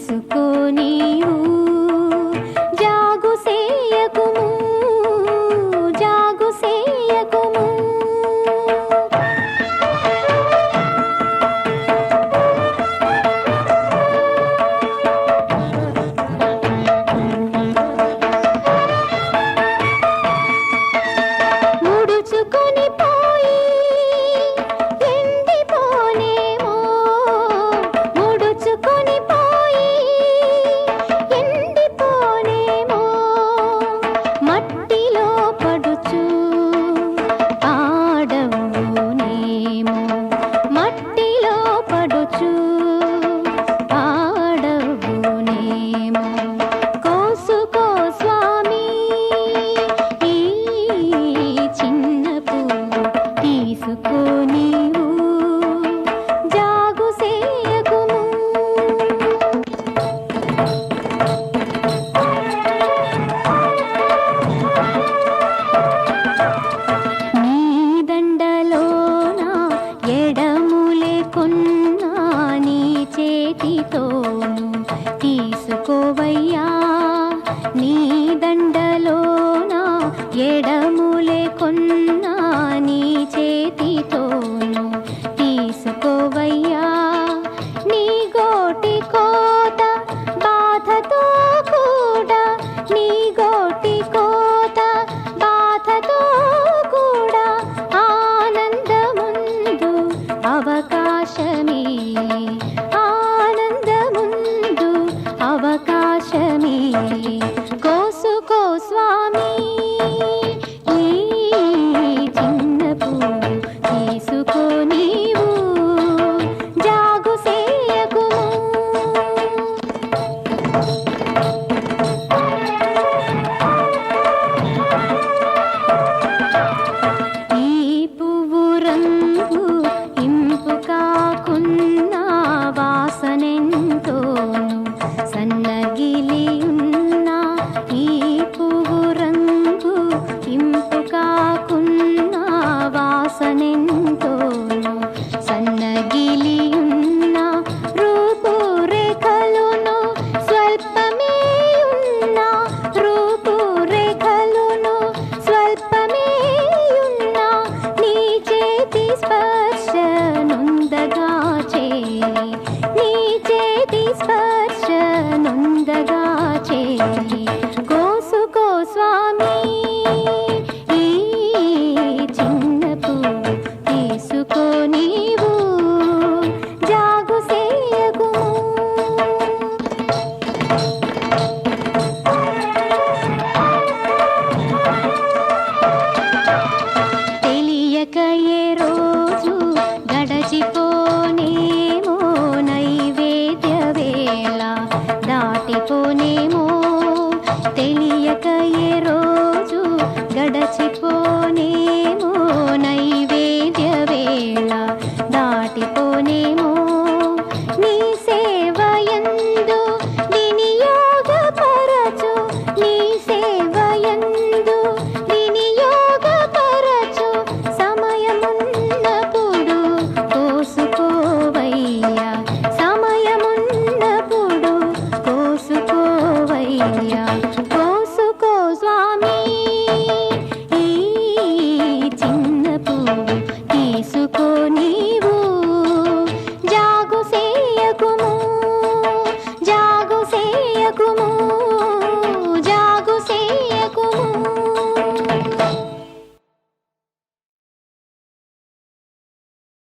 す తోను తీసుకోవయ్యా. నీ దండలోన ఎడములే కొన్నా నీ చేతితోను తీసుకోవయ్యా. నీ గోటి కోత బాధతో కూడా నీ గోటి కోత బాధతో కూడా ఆనందముందు అవకాశమే. 光芒。